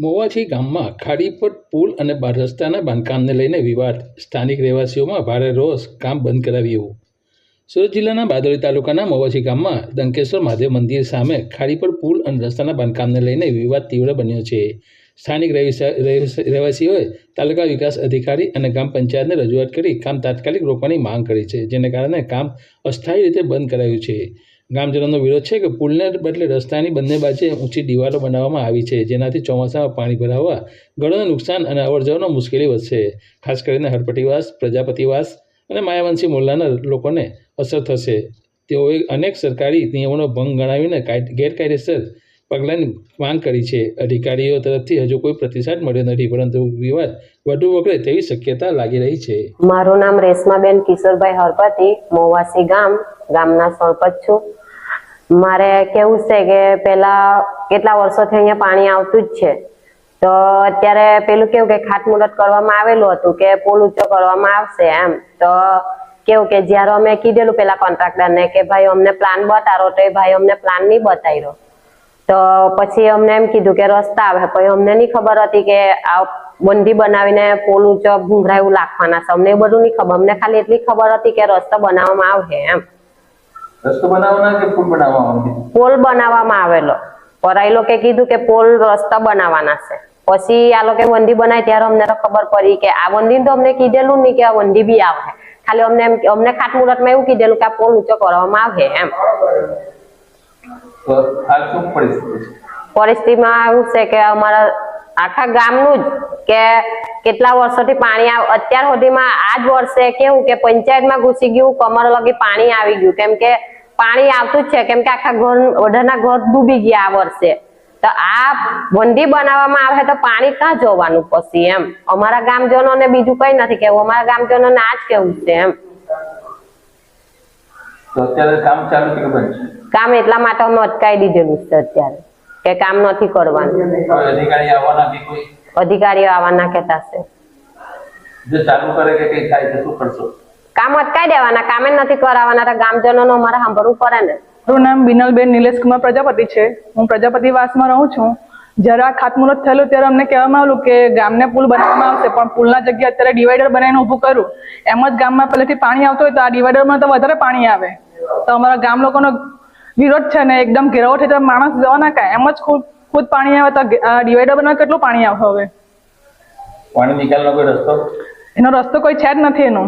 મોવાછી ગામમાં ખાડી પર પુલ અને બાર રસ્તાના બાંધકામને લઈને વિવાદ. સ્થાનિક રહેવાસીઓમાં ભારે રોષ કામ બંધ કરાવ્યું સુરત જિલ્લાના બારડોલી તાલુકાના મોવાજી ગામમાં દંકેશ્વર મહાદેવ મંદિર સામે ખાડી પર પુલ અને રસ્તાના બાંધકામને લઈને વિવાદ તીવ્ર બન્યો છે. સ્થાનિક રહેવિસા- રહેવાસીઓએ તાલુકા વિકાસ અધિકારી અને ગ્રામ પંચાયતને રજૂઆત કરી કામ તાત્કાલિક રોકવાની માંગ કરી છે, જેને કારણે કામ અસ્થાયી રીતે બંધ કરાયું છે. ગ્રામજનોનો વિરોધ છે કે પુલને બદલે રસ્તાની બંને બાજુએ ઊંચી દિવાલો બનાવવામાં આવી છે, જેનાથી ચોમાસામાં પાણી ભરાવા ઘણું નુકસાન અને અવરજવરમાં મુશ્કેલી વધશે. ખાસ કરીને હરપટીવાસ, પ્રજાપતિવાસ અને માયાવંશી મોલ્લાના લોકોને અસર થશે. તેઓએ અનેક સરકારી નિયમોનો ભંગ ગણાવીને ગેરકાયદેસર પગલાંની માંગ કરી છે. અધિકારીઓ તરફથી હજુ કોઈ પ્રતિસાદ મળ્યો નથી, પરંતુ વિવાદ વધુ વકરે તેવી શક્યતા લાગી રહી છે. મારું નામ રેશમાબેન કિશોરભાઈ હરપતિ, મોવાસી ગામ, ગામના સરપંચ છું. મારે કેવું છે કે પેલા કેટલા વર્ષોથી અહીંયા પાણી આવતું જ છે. તો અત્યારે પેલું કેવું કે ખાતમુહૂર્ત કરવામાં આવેલું હતું કે પુલ ઊંચો કરવામાં આવશે એમ. તો કેવું કે જ્યારે અમે કીધેલું પેલા કોન્ટ્રાક્ટરને કે ભાઈ અમને પ્લાન બતાવો, તો એ ભાઈ અમને પ્લાન નહીં બતાવ્યો. તો પછી અમને એમ કીધું કે રસ્તા આવે. પછી અમને નહીં ખબર હતી કે આ બંધી બનાવીને પોલ ઊંચો ભૂંઘરાયું લાખવાના છે. અમને એ બધું નહીં ખબર. અમને ખાલી એટલી ખબર હતી કે રસ્તો બનાવવામાં આવશે એમ. રસ્તો બનાવવાના કે પુલ બનાવવામાં પોલ બનાવવામાં આવેલો. પરાઈ લોકો કીધું કે પોલ રસ્તા બનાવવાના છે. પછી આ લોકો વંદી બનાવી ત્યારે અમને ખબર પડી કે આ વંદી તો અમને કીધેલું નહીં કે આ વંદી બી આવે ખાલી અમને અમને ખાતમુહૂર્તમાં એવું કીધેલું કે આ પોલ ઊંચો કરવામાં આવે એમ. તો હાલ શું પરિસ્થિતિ છે? પરિસ્થિતિમાં એવું છે કે અમારા આખા ગામનું જ કે કેટલા વર્ષોથી પાણી અત્યાર સુધીમાં આ જ વર્ષે કેવું કે પંચાયતમાં ઘૂસી ગયું કમર લગી પાણી આવી ગયું. કેમ કે પાણી આવતું જ છે. કેમ કે આખા ઘર ઓઢાના ઘર ડૂબી ગયા આ વર્ષે. તો આ વંધી બનાવવામાં આવે તો પાણી ક્યાં જોવાનું પછી એમ? અમારા ગામજનોને બીજું કઈ નથી કેવું અમારા ગામજનોને આ જ કેવું છે એમ. કામ ચાલુ કે બંધ કામ એટલા માટે અમે અટકાવી દીધેલું છે અત્યારે. કે કામ નથી કરવાનું. હવે અધિકારી આવવાના અધિકારીઓ આવવાના કહેતા છે જો ચાલુ કરે કે કઈ થાય તો શું કરશો? કામ અટકાઈ દેવાના કામે નથી કરાવવાના તો ગામજનોનો અમારે સાંભળવું પડે ને. મારું નામ બિનલબેન નિલેશ કુમાર પ્રજાપતિ છે. હું પ્રજાપતિ વાસમાં રહું છું. જ્યારે આ ખાતમુહૂર્ત થયેલું ત્યારે અમને કહેવામાં આવેલું કે ગામને પુલ બનાવવામાં આવશે પણ પુલના જગ્યાએ અત્યારે ડિવાઈડર બનાવીને ઊભું કર્યું એમ જ ગામમાં પહેલેથી પાણી આવતું હોય તો આ ડિવાઈડરમાં તો વધારે પાણી આવે. તો અમારા ગામ લોકોનો વિરોધ છે ને એકદમ ઘેરાવો થઈ માણસ જવાના કાંઈ એમ જ ખુદ ખુદ પાણી આવે તો ડિવાઈડર બનાવે કેટલું પાણી આવે હવે? પાણી નિકાલનો કોઈ રસ્તો? એનો રસ્તો કોઈ છે જ નથી એનો.